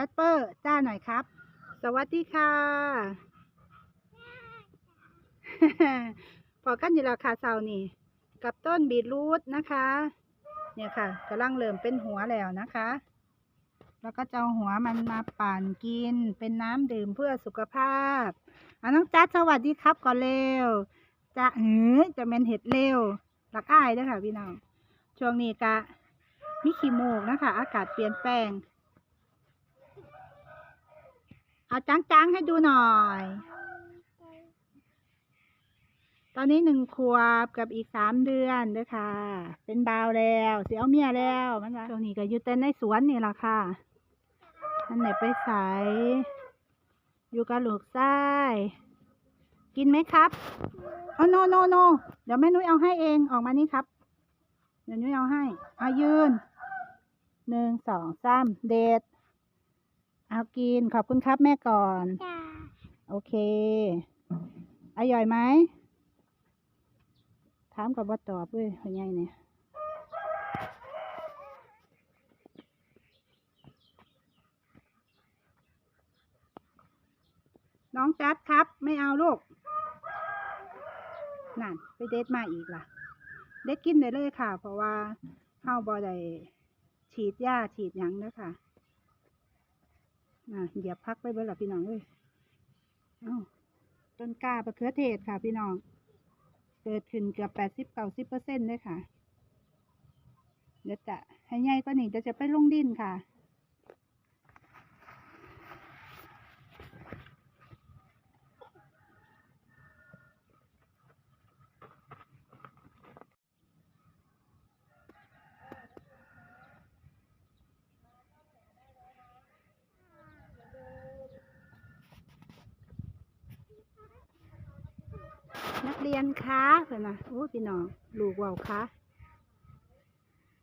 จัดเปอร์จ้าหน่อยครับ สวัสดีค่ะพอกันอยู่แล้วค่ะเสานี่กับต้นบีทรูทนะคะ เนี่ยค่ะกำลังเริ่มเป็นหัวแล้วนะคะ แล้วก็จะเอาหัวมันมาปั่นกิน เป็นน้ำดื่มเพื่อสุขภาพอะน้องจัดสวัสดีครับก่อนเร็วจะหือจะเป็นเห็ดเร็วหลักอ้ายด้วยค่ะพี่น้องช่วงนี้กะมีขี้มูกนะคะ อากาศเปลี่ยนแปลง เอาจังๆให้ดูหน่อย ตอนนี้หนึ่งขวบกับอีกสามเดือนด้วยค่ะ เป็นบาวแล้วเสียเอาเมียแล้วมันว่าช่วงนี้ก็อยู่แต่ในสวนนี่แหละค่ะท่านไหนไปใสอยู่กับลูกไส้กินไหมครับเอาโนโนโนเดี๋ยวแม่นุ้ยเอาให้เองออกมานี่ครับ เดี๋ยวนุ้ยเอาให้เอายืนหนึ่งสองสามเด็ด เอากินขอบคุณครับแม่ก่อน จ้าโอเค อร่อยไหม ถามกับว่าตอบเว้ยพ่อใหญ่เนี่ย น้องจัดครับ ไม่เอาลูก นั่น ไปเด็ดมาอีกล่ะ เด็ดกินได้เลยค่ะ เพราะว่าเฮาบ่ได้ฉีดยาฉีดหยังเด้อค่ะ น่ะเหยียบพักไปเบิดละพี่น้องเว้ยเอ้าต้นกล้าประเขือเทศค่ะ พี่น้อง เกิดขึ้นเกือบแปดสิบเก้าสิบเปอร์เซ็นต์เลยค่ะ เดี๋ยวจะให้ใหญ่กว่านี้จะจะไปลงดินค่ะ เรียนคะเพื่อนนะโอ้พี่น้องลูกเว่าวคะ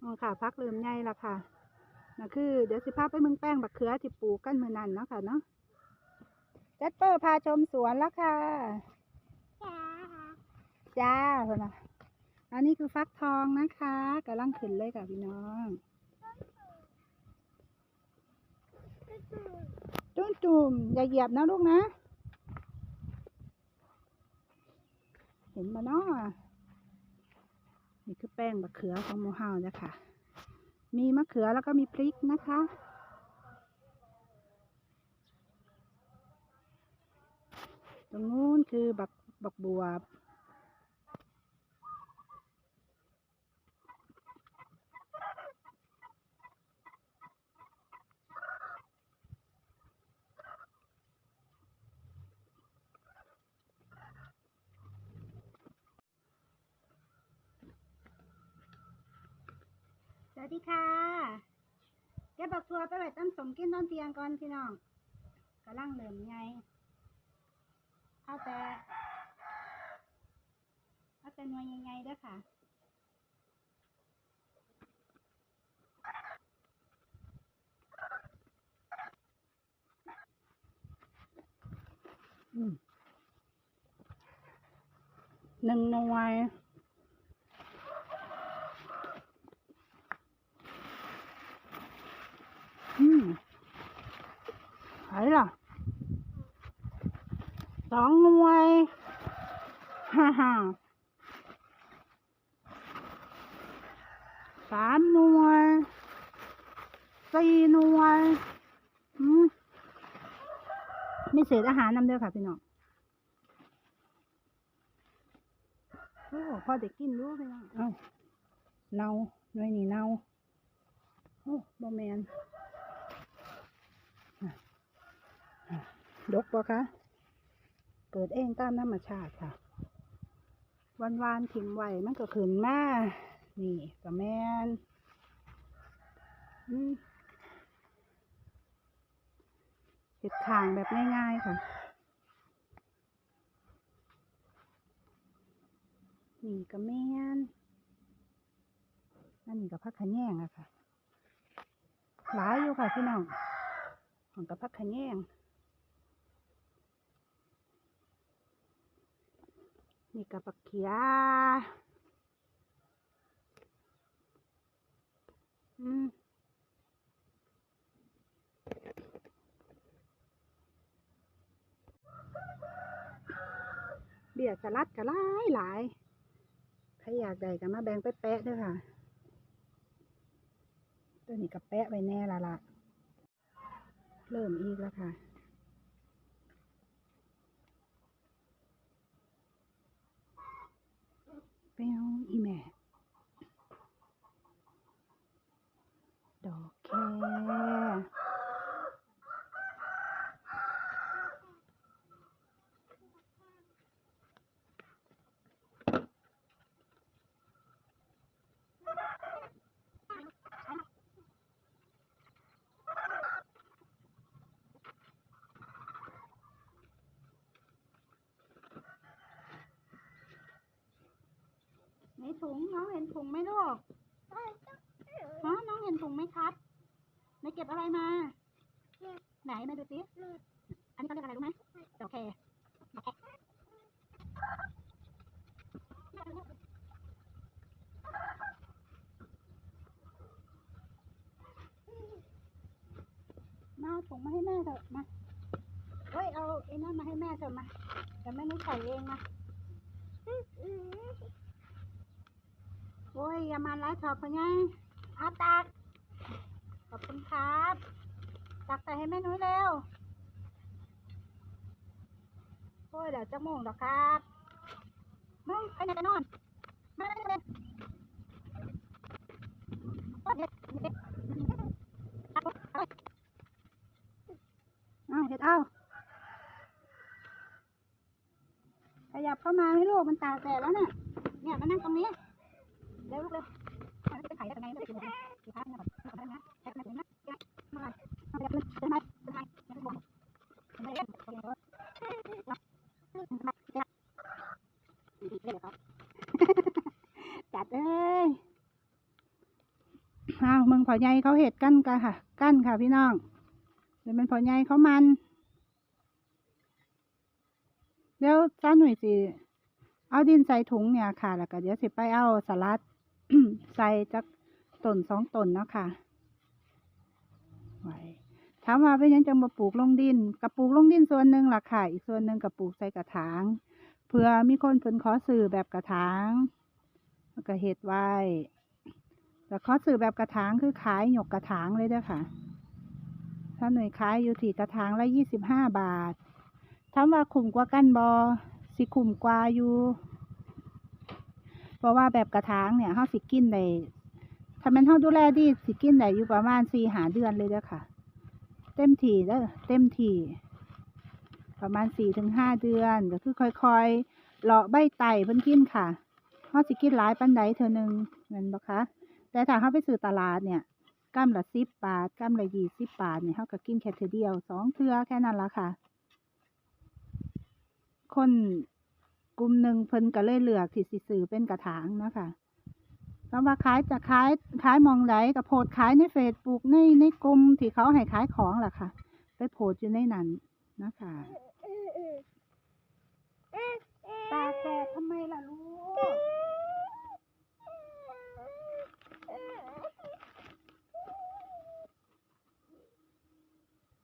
อ๋อค่ะพักเริ่มใหญ่ละค่ะน่ะคือ เดี๋ยวสิพาไปเมืองแป้งบักเขือที่ปลูกกันเมื่อนั้นเนาะค่ะเนาะจัดเปอร์พาชมสวนแล้วค่ะจ้าจ้าเพื่อนนะอันนี้คือฟักทองนะคะกำลังขึ้นเลยค่ะพี่น้องจุ่มจุ่มๆอย่าเหยียบนะลูกนะ เห็นมาเนาะนี่คือแป้งมะเขือของโมเฮาจ้ะค่ะ มีมะเขือแล้วก็มีพริกนะคะตรงนู้นคือบักบักบวบ สวัสดีค่ะเก็บบักทัวไปไว้ตั้มสมกินตอนเที่ยงก่อนพี่น้องกำลังเหลิมไงเอาแต่เอาแต่หน่วยใหญ่ๆเด้อค่ะหนึ่งหน่วย อืมไหนล่ะสองหน่วยฮ่าฮ่าสามหน่วยสี่หน่วยอืมมีเศษอาหารนำเด้อค่ะพี่น้องโอ้พอเด็กกินรู้พี่น้องเอ้าเนาหน่วยนี่เนาโอ้บ่แมน ดกปะคะเกิดเองตามธรรมชาติค่ะ วันวานๆทิ้งไว้มันก็ขึ้นมา นี่ก็แมนเห็ดข่างแบบง่ายๆค่ะ นี่ก็แมนอันนี้ก็พักขะแยงอะค่ะ หลายอยู่ค่ะพี่น้องของกับพักขะแยง นี่กับปักเขียเบียสลัดกันหลายหลายใครอยากได้ก็มาแบ่งไปแปะด้วยค่ะ ตัวนี้ก็แปะไปแน่ละละเริ่มอีกแล้วค่ะ เป้ยวอีแม่ ดอกแค ในถุงน้องเห็นถุงไหมลูกฮะน้องเห็นถุงไหมครับในเก็บอะไรมา ไหนมาดูสิอันนี้เขาเรียกอะไรรู้ไหมดอกแคดอกแคมาเอาถุงมาให้แม่เถอะมา เฮ้ย เอาไอ้นั่นมาให้แม่เถอะมา แต่แม่ไม่ใส่เองนะ โอ้ย อย่ามาไล่ถอดพะไงอาตัก ขอบคุณครับ ตักใส่ให้แม่นุ้ยเร็ว โอ้ย เดี๋ยวจะโมงดอกครับมึงไปไหนกันนอนมาเร็วๆเด็ดเด็ดเอาเห็ดเอาขยับเข้ามาให้ลูกมันตาแดดแล้วเนี่ยเนี่ยมานั่งตรงนี้ ร็วลูกเร็วมันจะไปไข่ได้ไงไม่ได้กินเลยกี่ครั้งเนี่ยแบบไม่ได้นะแค่นั้นเองนะมาเอาไปขึ้นขึ้นไหมขึ้นไหมขึ้นบนไม่ได้โอเคจัดเอ้ยอ้าวมึงพอใหญ่เขาเห็ดกั้นกันค่ะ กั้นค่ะพี่น้องเดี๋ยวมันพอใหญ่เขามันเดี๋ยวจ้าหน่วยสิเอาดินใส่ถุงเนี่ยค่ะ แล้วก็เดี๋ยวสิไปเอาสลัด ใส่จักต้นสองต้นเนาะค่ะไว้ถามว่าเป็นยังจังมาปลูกลงดินกับปลูกลงดินส่วนหนึ่งล่ะค่ะ อีกส่วนหนึ่งกับปลูกใส่กระถาง เพื่อมีคนเพิ่นขอซื้อแบบกระถางแล้วก็เฮ็ดไว้แต่ขอซื้อแบบกระถางคือขายหยกกระถางเลยเด้อค่ะ ถ้าหน่วยขายอยู่ที่กระถางละยี่สิบห้าบาทถามว่าคุ้มกว่ากันบอสิคุ้มกว่าอยู่ ราะว่าแบบกระถางเนี่ยเฮาสิกินได้ถ้ามันเฮาดูแลดีสิกินได้อยู่ประมาณสี่หาเดือนเลยเด้อค่ะ เต็มที่เด้อเต็มที่ประมาณสี่ถึงห้าเดือนก็คือค่อยๆเลาะใบไต่เพิ่นกินค่ะเฮาสิกินหลายปันใดเท่านึงแม่นบ่คะแต่ถ้าเฮาไปซื้อตลาดเนี่ยกำละสิบบาทกำละยี่สิบบาทเนี่ยเฮาก็กินแค่เทื่อเดียวสองเทือแค่นั้นละค่ะ คน กลุ่มหนึ่งเพิ่นก็เลยเลือกที่สิซื้อเป็นกระถางเนาะคะคำว่าขายจะขายขายหมองไหนกับโพดขายในเฟซบุ๊กในในกลุ่มที่เขาให้ขายของล่ะค่ะ ไปโพสต์อยู่ในนั้นนะคะตาแตกทำไมล่ะลูก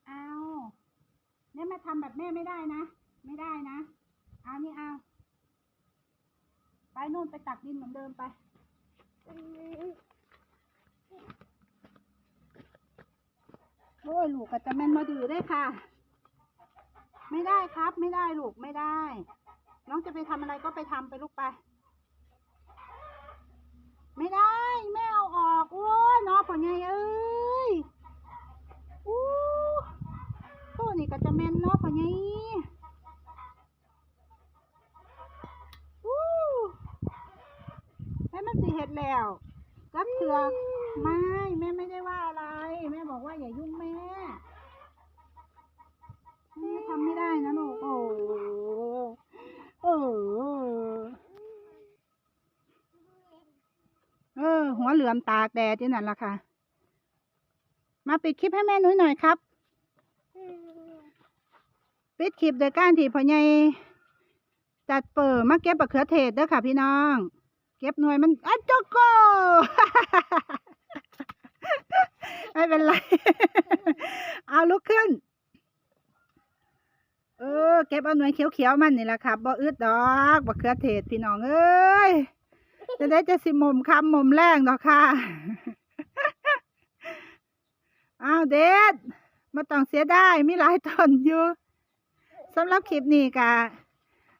เอาเนี่ยมาทำแบบแม่ไม่ได้นะ ไม่ได้นะ เอานี่เอาไป นู่นไปตักดินเหมือนเดิมไปโอ้ยลูกก็จะแม่นมาดื้อได้ค่ะ ไม่ได้ครับ ไม่ได้ลูกไม่ได้ น้องจะไปทำอะไรก็ไปทำไปลูกไป ไม่ได้แม่เอาออกโอ้ยน้องผลไงเอ้ยอู้ตัวนี้ก็จะแม่นเนาะผลไงอู้แม่มันสิ เห็ดแล้วกับเถือกไม่แม่ไม่ได้ว่าอะไร แม่บอกว่าอย่ายุ่งแม่แม่ทำไม่ได้นะลูกโอ้โอ้เออ หัวเหลือมตากแดดที่นั่นล่ะค่ะ มาปิดคลิปให้แม่นุ้ยหน่อยครับ ปิดคลิปโดยการที่พ่อใหญ่จัดเปิดมาเก็บมะเขือเทศเด้อค่ะพี่น้อง เก็บหน่วยมันอัจจโกไม่เป็นไร เอาลุกขึ้น เออ เก็บเอาหน่วยเขียวๆมันนี่แหละครับบ่อึดดอกบ่เขือเทศพี่น้องเอ้ยจะได้จะสิมุมคำมุมแรงดอกค่ะอ้าวเด็ดมาต้องเสียได้มีหลายต้นอยู่สำหรับคลิปนี้กะ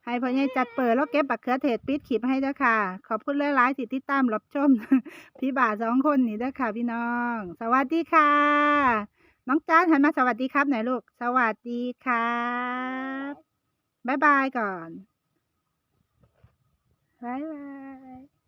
ให้พ่อใหญ่จัดเปิดแล้วเก็บบักเขือเทศปิดขีบให้เด้อค่ะ ขอบคุณหลายๆที่ติดตามรับชม พี่บ่าสองคนนี่เด้อค่ะ พี่น้อง สวัสดีค่ะ น้องจ้านหันมาสวัสดีครับหน่อยลูก สวัสดีครับบ๊ายบายก่อนบ๊ายบาย